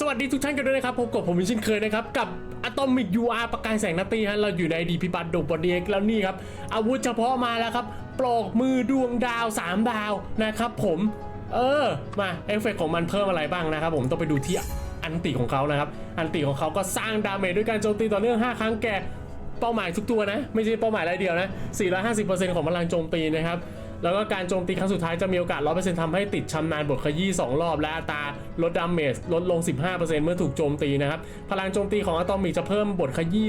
สวัสดีทุกท่านกันด้วยนะครับพบกับผมเช่นเคยนะครับ กับ Atomic UR ประกายแสงนาตีฮะเราอยู่ในดีพิบัติดกบอดีเอ็กแล้วนี่ครับ อาวุธเฉพาะมาแล้วครับ ปลอกมือดวงดาว 3 ดาวนะครับผม เออ มาเอฟเฟกต์ของมันเพิ่มอะไรบ้างนะครับผมต้องไปดูที่อันติของเขานะครับ อันติของเขาก็สร้างดาเมจด้วยการโจมตีต่อเนื่อง 5 ครั้งแก่เป้าหมายทุกตัวนะ ไม่ใช่เป้าหมายรายเดียวนะ 450%ของพลังโจมตีนะครับ แล้วก็การโจมตีครั้งสุดท้ายจะมีโอกาส 100%ทำให้ติดชำนาญบทขยี้ 2 รอบ และอัตาลดดาเมจลดลง 15%เมื่อถูกโจมตีนะครับ พลังโจมตีของอะตอมิกจะเพิ่มบทขยี้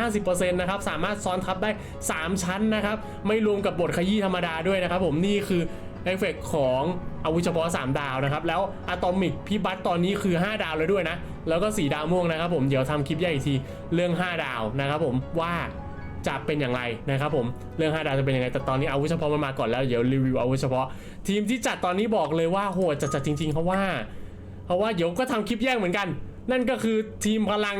250%นะครับ สามารถซ้อนทับได้ 3 ชั้นนะครับ ไม่รวมกับบทขยี้ธรรมดาด้วยนะครับผมนี่คือเอฟเฟกต์ของอาวุธเฉพาะ 3 ดาวนะครับ แล้วอะตอมิกพี่บัตตอนนี้คือ 5 ดาวเลยด้วยนะ แล้วก็ 4 ดาวม่วงนะครับผมเดี๋ยวทำคลิปใหญ่อีกทีเรื่อง 5 ดาวนะครับผมว่า จะเป็นอย่างไรนะครับผมเรื่อง5ดาวจะเป็นยังไงแต่ตอนนี้อาวุธเฉพาะมันมาก่อนแล้วเดี๋ยวรีวิวอาวุธเฉพาะ ทีมที่จัดตอนนี้บอกเลยว่าโหดจัดๆจริงๆเพราะว่า เพราะว่าเดี๋ยวก็ทำคลิปแยกเหมือนกัน นั่นก็คือทีมพลัง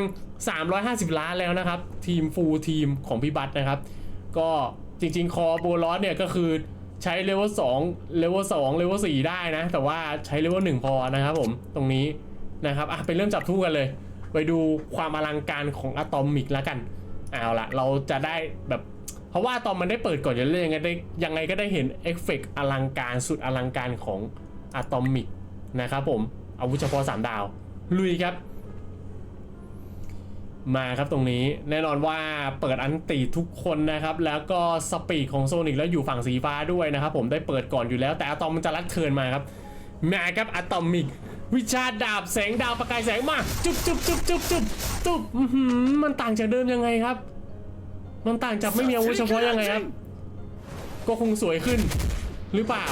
350 ล้านแล้วนะครับ ทีมฟูลทีมของพี่บัตนะครับ ก็จริงๆ คอโบลอสเนี่ยก็คือใช้เลเวล2เลเวล2เลเวล4ได้นะ แต่ว่าใช้เลเวล1พอนะครับผมตรงนี้นะครับอะไปเริ่มจับทู่กันเลย ไปดูความอลังการของอะตอมิกแล้วกัน เอาละเราจะได้แบบเพราะว่าตอมมันได้เปิดก่อนอยู่แล้วยังไงได้ยังไงก็ได้เห็นเอฟเฟกต์อลังการสุดอลังการของอะตอมิกนะครับผมอาวุธเฉพาะ3ดาว ลุยครับ มาครับตรงนี้แน่นอนว่าเปิดอันติทุกคนนะครับ แล้วก็สปีดของโซนิกแล้วอยู่ฝั่งสีฟ้าด้วยนะครับผมได้เปิดก่อนอยู่แล้วแต่อะตอมมันจะลัดเทินมาครับมาครับอะตอมิก วิชาดาบแสงดาวประกายแสงมาจุ๊บจุ๊บจุ๊บจุ๊บจุ๊บจุ๊บมันต่างจากเดิมยังไงครับ มันต่างจากไม่มีอาวุธเฉพาะยังไงครับ ก็คงสวยขึ้น หรือเปล่า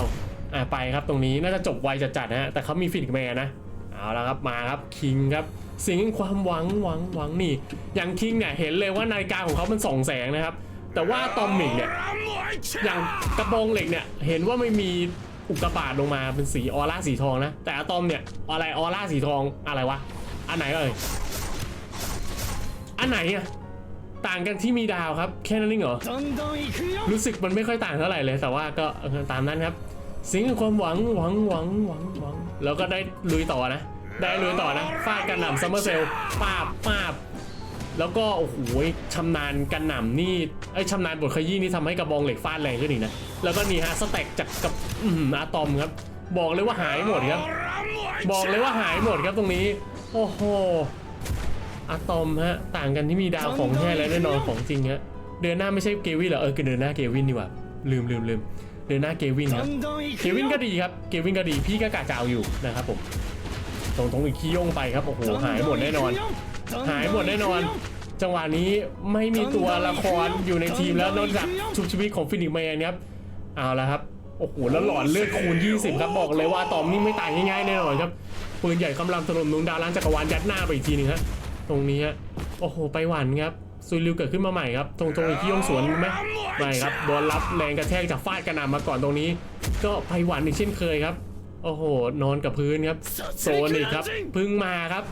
อ่าไปครับตรงนี้น่าจะจบไวจัดๆนะฮะแต่เขามีฟินิกแมนนะเอาละครับมาครับคิงครับสิ่งแห่งความหวังหวังหวังนี่ อย่างคิงเนี่ยเห็นเลยว่านาฬิกาของเขามันส่องแสงนะครับ แต่ว่าตอมมิกเนี่ยอย่างกระโปรงเหล็กเนี่ยเห็นว่าไม่มี อุกกาบาตลงมาเป็นสีออร่าสีทองนะ แต่อะตอมเนี่ยอะไรออร่าสีทองอะไรวะอันไหนเอ่ยอันไหนอะต่างกันที่มีดาวครับแค่นั้นเองเหรอรู้สึกมันไม่ค่อยต่างเท่าไหร่เลย แต่ว่าก็ตามนั้นครับสิ่งความหวังหวังหวังหวังหวังแล้วก็ได้ลุยต่อนะ ได้ลุยต่อนะฟาดกันหนำซัมเมอร์เซลปาบปาบ แล้วก็โอ้โหชำนาญกันหน่ำนี่ไอ้ชำนาญบทขยี้นี่ทำให้กระบองเหล็กฟาดแรงขึ้นอีกนะ แล้วก็นี่ฮะสแต็กจากกับอืมอะตอมครับ บอกเลยว่าหายหมดครับ บอกเลยว่าหายหมดครับตรงนี้ โอ้โหอะตอมฮะ ต่างกันที่มีดาวของแท้และแน่นอนของจริงฮะเดือนหน้าไม่ใช่เกวินเหรอเออเดือนหน้าเกวินดีกว่าลืมลืมลืมเดือนหน้าเกวินครับเกวินก็ดีครับเกวินก็ดีพี่ก็กะจะเอาอยู่นะครับผมตรงตรงอีกขี้ยงไปครับโอ้โหหายหมดแน่นอน หายหมดแน่นอน จังหวะนี้ไม่มีตัวละครอยู่ในทีมแล้วนอกจากชุบชีวิตของฟินิกซ์แมนครับเอาละครับโอ้โหแล้วหลอนเลือดคูณ 20 ครับบอกเลยว่าตอมนี่ไม่ตายง่ายๆแน่นอนครับปืนใหญ่กำลังถล่มดวงดาวล้านจักรวาลยัดหน้าไปอีกทีหนึงฮะตรงนี้ฮะโอ้โหไปหวันครับซุยริวเกิดขึ้นมาใหม่ครับตรงตรงอีกที่ยงสวนไหมไม่ครับโดนรับแรงกระแทกจากฟาดกระหน่ำมาก่อนตรงนี้ ก็ไปหวันอีกเช่นเคยครับ โอ้โห นอนกับพื้นครับโซนิกครับพึ่งมาครับ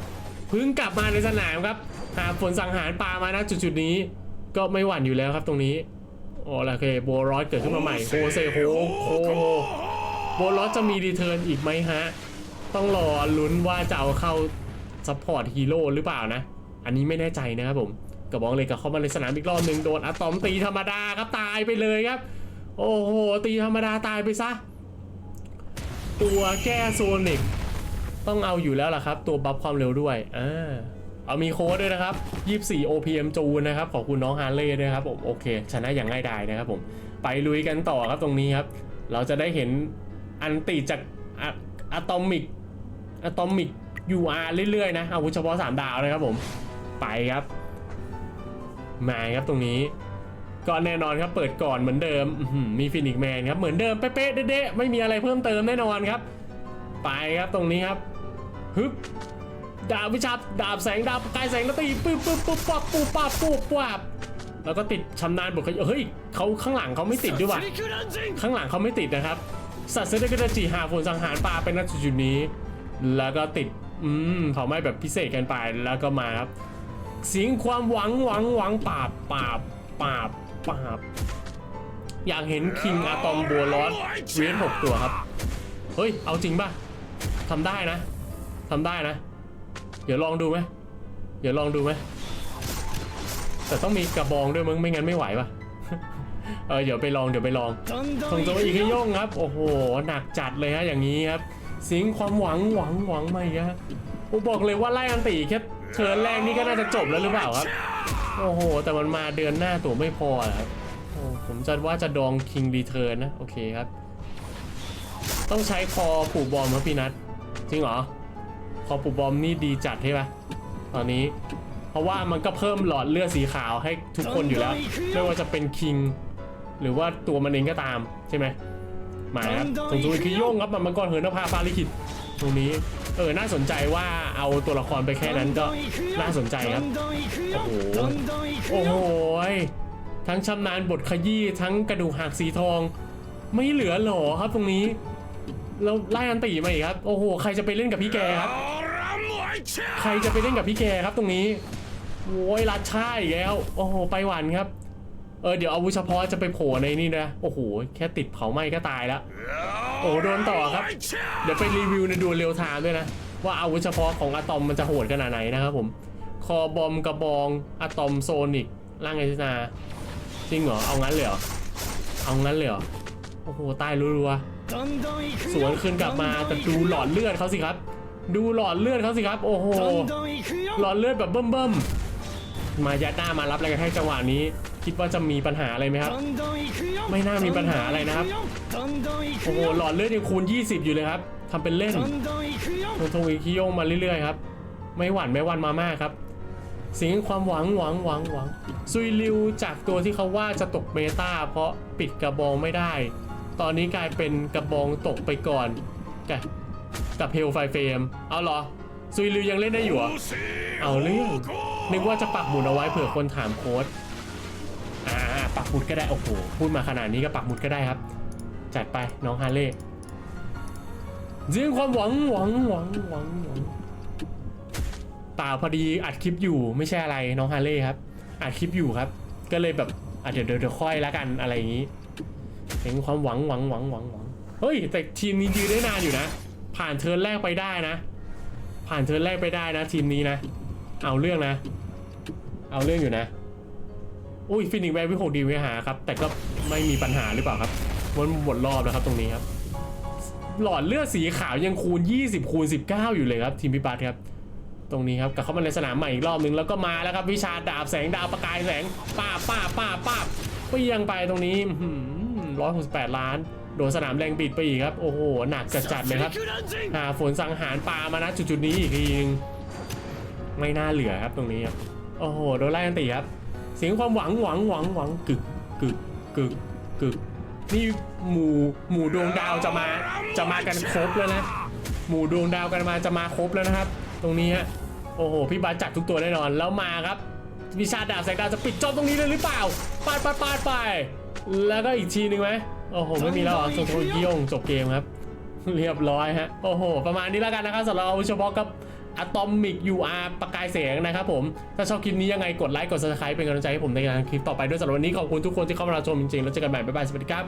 พึ่งกลับมาในสนามครับหาฝนสังหารปลามาณจุดๆนี้ ก็ไม่หวั่นอยู่แล้วครับตรงนี้โอ้ละโอเคโบรอสเกิดขึ้นมาใหม่โฮเซโฮโฮโฮโบรอสจะมีรีเทิร์นอีกไหมฮะ ต้องรอลุ้นว่าจะเอาเข้าซัพพอร์ตฮีโร่หรือเปล่านะ อันนี้ไม่แน่ใจนะครับผมกระบองเลยกับเข้ามาในสนามอีกรอบหนึ่งโดนอะตอมตีธรรมดาครับตายไปเลยครับ โอ้โหตีธรรมดาตายไปซะ ตัวแก้โซนิก ต้องเอาอยู่แล้วล่ะครับ ตัวบัฟความเร็วด้วยอ่าเอามีโค้ดด้วยนะครับ 24 OPM จูนนะครับ ขอบคุณน้องฮาร์เลย์ด้วยครับผมโอเค ชนะอย่างง่ายดายนะครับผม ไปลุยกันต่อครับตรงนี้ครับ เราจะได้เห็นอันติจากอะตอมิกอะตอมิก UR เรื่อยๆ นะอาวุธเฉพาะ 3 ดาวนะครับผม ไปครับ มาครับตรงนี้ ก็แน่นอนครับเปิดก่อนเหมือนเดิมมีฟินิกแมนครับ เหมือนเดิมเป๊ะๆเด๊ะๆไม่มีอะไรเพิ่มเติมแน่นอนครับ ไปครับตรงนี้ครับ ฮึบดาบวิชาดาบแสงดาบกายแสงแล้วตีปึ๊บปึ๊บปึ๊บปั๊บปุบปั๊บปุบปั๊บแล้วก็ติดชำนาญบุคคลเฮ้ยเขาข้างหลังเขาไม่ติดด้วยว่ะข้างหลังเขาไม่ติดนะครับสัตว์เซเลกระจีหาฝนสังหารปลาเป็นนัดจุดนี้ แล้วก็ติดอืมเผาไหม้แบบพิเศษกันไปแล้วก็มาครับเสียงความหวังหวังหวังปาบปาบปาบปาบ อยากเห็นคิงอะตอมบัวร้อนเวียนหกตัวครับ เฮ้ย เอาจริงป่ะทำได้นะ ทำได้นะ เดี๋ยวลองดูไหมเดี๋ยวลองดูไหมแต่ต้องมีกระบองด้วยมึงไม่งั้นไม่ไหวปะเออเดี๋ยวไปลองเดี๋ยวไปลองส่งตัวอีกให้ย่งครับ โอ้โหหนักจัดเลยฮะอย่างนี้ครับ สิงความหวังหวังหวังมาอีกฮะผมบอกเลยว่าไล่อันตีแค่เทิร์นแรกนี่ก็น่าจะจบแล้วหรือเปล่าครับ โอ้โห แต่มันมาเดือนหน้าตัวไม่พอครับผมจะว่าจะดองคิงรีเทิร์นนะ โอเคครับ ต้องใช้คอผูกบอมครับพี่นัทจริงเหรอ คอผูบอมนี่ดีจัดใช่ปะตอนนี้ เพราะว่ามันก็เพิ่มหลอดเลือดสีขาวให้ทุกคนอยู่แล้ว ไม่ว่าจะเป็นคิง หรือว่าตัวมันเองก็ตามใช่ไหมหมายครับส่งตัวคือโย่งครับมันมังกรเหินนภาฟ้าลิขิตตรงนี้เออน่าสนใจว่าเอาตัวละครไปแค่นั้นก็น่าสนใจครับ โอ้โหโอ้โหทั้งชำนาญบทขยี้ทั้งกระดูกหักสีทอง ไม่เหลือหรอครับตรงนี้ แล้วไล่อันตีมาอีกครับ โอ้โห ใครจะไปเล่นกับพี่แกครับ ใครจะไปเล่นกับพี่แกครับตรงนี้โว้ยรัดช่าอีกแล้ว โอ้โห ไปหวันครับ เออ เดี๋ยวอาวุธเฉพาะจะไปโผล่ในนี่นะ โอ้โห แค่ติดเผาไหม้ก็ตายแล้ว โอ้โดนต่อครับ เดี๋ยวไปรีวิวในดูเรียวไทม์ด้วยนะ ว่าอาวุธเฉพาะของอะตอมมันจะโหดขนาดไหนนะครับผม คอบอมกระบองอะตอมโซนิกร่างไอซินาจริงเหรอ เอางั้นเลยเหรอ เอางั้นเลยเหรอ โอ้โห ตายรัวๆ สวนคืนกลับมาแต่ดูหลอดเลือดเขาสิครับ ดูหลอดเลือดเขาสิครับ โอ้โหหลอดเลือดแบบเบิ่มๆมายัดหน้ามารับอะไรกันให้จังหวะนี้ คิดว่าจะมีปัญหาอะไรไหมครับ ไม่น่ามีปัญหาอะไรนะครับโอ้โหหลอดเลือดยังคูณ 20 อยู่เลยครับทำเป็นเล่นโทงทงอีคิโยงมาเรื่อยๆครับ ไม่หวั่นไม่หวั่นมามากครับสิ่งแห่งความหวังหวังหวังหวังซุยริวจากตัวที่เขาว่าจะตกเมตาเพราะปิดกระบองไม่ได้ ตอนนี้กลายเป็นกระบองตกไปก่อนกับกับเฮลไฟเฟมเอาเหรอ ซุยริวยังเล่นได้อยู่เหรอเอาเรื่องนึกว่าจะปักหมุดเอาไว้เผื่อคนถามโค้ดอ่าปักหมุดก็ได้โอ้โหพูดมาขนาดนี้ก็ปักหมุดก็ได้ครับ จัดไปน้องฮาเล่เรื่องความหวังหวังหวังหวังหวังเปล่าพอดีอัดคลิปอยู่ไม่ใช่อะไรน้องฮาเล่ครับอัดคลิปอยู่ครับ ก็เลยแบบอะเดี๋ยวเดี๋ยวเดี๋ยวค่อยละกันอะไรอย่างนี้ เห็นความหวังหวังหวังหวังหวังเฮ้ยแต่ทีมนี้ยืนได้นานอยู่นะ ผ่านเทิร์นแรกไปได้นะ ผ่านเทิร์นแรกไปได้นะ ทีมนี้นะ เอาเรื่องนะ เอาเรื่องอยู่นะอุ้ยฟินิกแวร์วิหกดีวิหาครับ แต่ก็ไม่มีปัญหาหรือเปล่าครับมันหมดรอบแล้วครับตรงนี้ครับ หลอดเลือดสีขาวยังคูณ 20 คูณ 19 อยู่เลยครับ ทีมพิบัติครับ ตรงนี้ครับกลับเข้ามาในสนามใหม่อีกรอบนึงแล้วก็มาแล้วครับ วิชาดาบแสงดาวประกายแสงป้าป้าป้าป้าเปียงไปตรงนี้ ร้อยหกสิบแปดล้าน โดนสนามแรงบิดไปอีกครับ โอ้โห หนักจัดๆเลยครับหาฝนสังหารปลามานะจุดๆนี้อีกทีนึงไม่น่าเหลือครับตรงนี้ครับโอ้โหโดนไล่กันตีครับเสียงความหวังหวังหวังหวังกึกกึกกึกกึกนี่หมู่หมู่ดวงดาวจะมาจะมากันครบแล้วนะ หมู่ดวงดาวกันมาจะมาครบแล้วนะครับ ตรงนี้ฮะโอ้โหพี่บาสจัดทุกตัวแน่นอนแล้วมาครับวิชาดาบแสงดาวจะปิดจอบตรงนี้เลยหรือเปล่าปาดปาดปาดไป แล้วก็อีกทีหนึ่งไหมโอ้โหไม่มีแล้วเหรอส่งโทรโยงจบเกมครับ เรียบร้อยฮะโอ้โห ประมาณนี้แล้วกันนะครับสำหรับเอาเฉพาะกับ Atomic UR ประกายแสงนะครับผม ถ้าชอบคลิปนี้ยังไงกดไลค์กด subscribe เป็นกำลังใจให้ผมในการคลิปต่อไปด้วยสำหรับวันนี้ขอบคุณทุกคนที่เข้ามารับชมจริงๆ แล้วเจอกันใหม่บ๊ายบายสวัสดีครับ